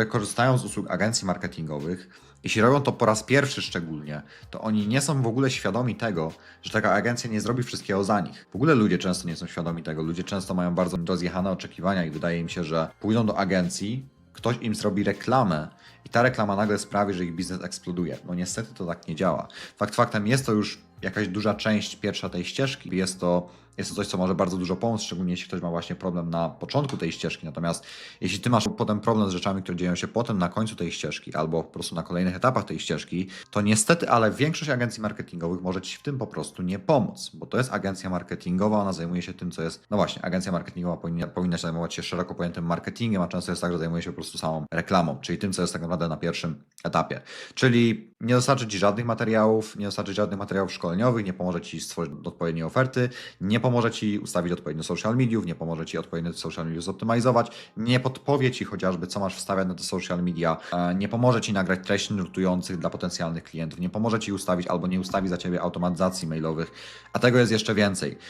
które korzystają z usług agencji marketingowych, jeśli robią to po raz pierwszy szczególnie, to oni nie są w ogóle świadomi tego, że taka agencja nie zrobi wszystkiego za nich. W ogóle ludzie często nie są świadomi tego. Ludzie często mają bardzo rozjechane oczekiwania i wydaje im się, że pójdą do agencji, ktoś im zrobi reklamę i ta reklama nagle sprawi, że ich biznes eksploduje. No niestety to tak nie działa. Fakt faktem jest to już jakaś duża część pierwsza tej ścieżki. Jest to, jest to coś, co może bardzo dużo pomóc, szczególnie jeśli ktoś ma właśnie problem na początku tej ścieżki. Natomiast jeśli ty masz potem problem z rzeczami, które dzieją się potem na końcu tej ścieżki albo po prostu na kolejnych etapach tej ścieżki, to niestety, ale większość agencji marketingowych może ci w tym po prostu nie pomóc, bo to jest agencja marketingowa, ona zajmuje się tym, co jest, no właśnie, agencja marketingowa powinna, powinna się zajmować się szeroko pojętym marketingiem, a często jest tak, że zajmuje się po prostu samą reklamą, czyli tym, co jest tak naprawdę na pierwszym etapie. Czyli nie dostarczy ci żadnych materiałów, nie dostarczy żadnych materiałów szkoleniowych, nie pomoże ci stworzyć odpowiedniej oferty, nie pomoże ci ustawić odpowiednio social mediów, nie pomoże ci odpowiednio social mediów zoptymalizować, nie podpowie ci chociażby, co masz wstawiać na te social media, e, nie pomoże ci nagrać treści nurtujących dla potencjalnych klientów, nie pomoże ci ustawić albo nie ustawi za ciebie automatyzacji mailowych, a tego jest jeszcze więcej.